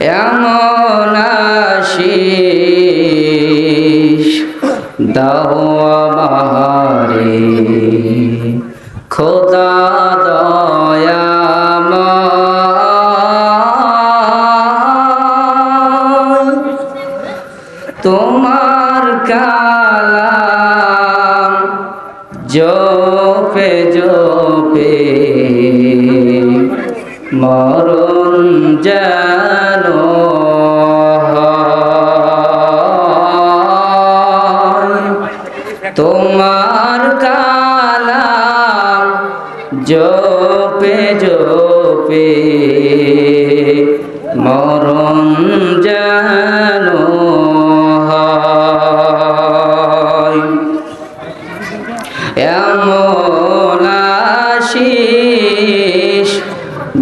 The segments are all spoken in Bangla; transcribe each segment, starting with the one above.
এমন আশিস দাও আমারে। খোদা তোমার কালাম জপে জপে। মরণ হয়। তোমার কালাম জপে জপে মরণ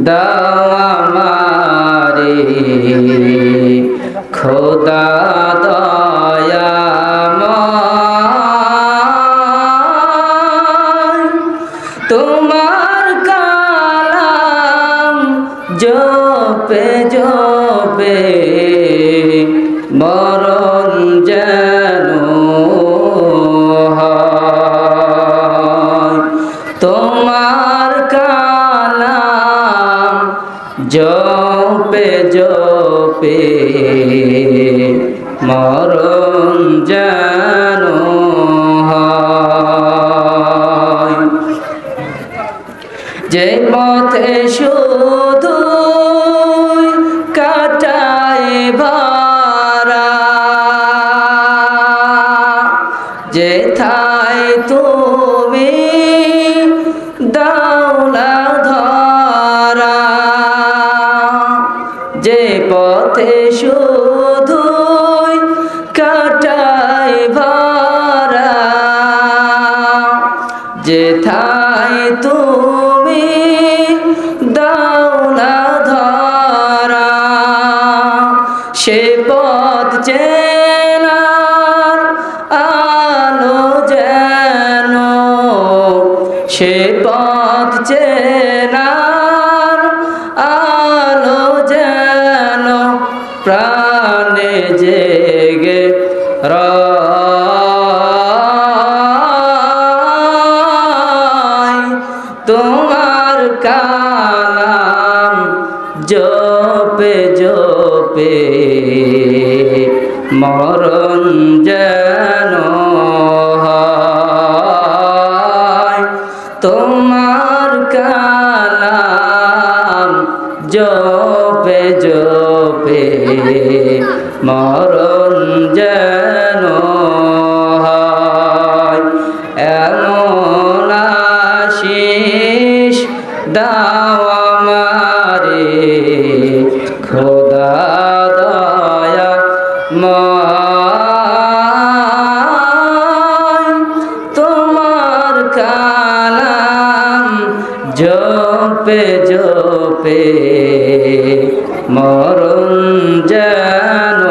দাও খোদা দয়াময়। তোমার কালাম জপে জপে মরণ জপে জপে মরণ হয়। যে পথে শুধু কাটায় ভারা যে থাই তুমি যেথায় তুমি দাওলা ধরা। সে পথ চেনার আলো যেন, সে পথ চেনার আলো যেন, প্রাণে জেগে রয়। তোমার কালাম জপে জপে। মরণ যেন তোমার কালাম জপে জপে। মরণ যেন খোদা দয়া তোমার কালাম জপে জপে মরণ যেন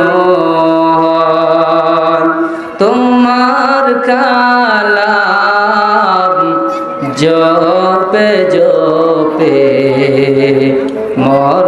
তোমার কালাম জপে জপে more.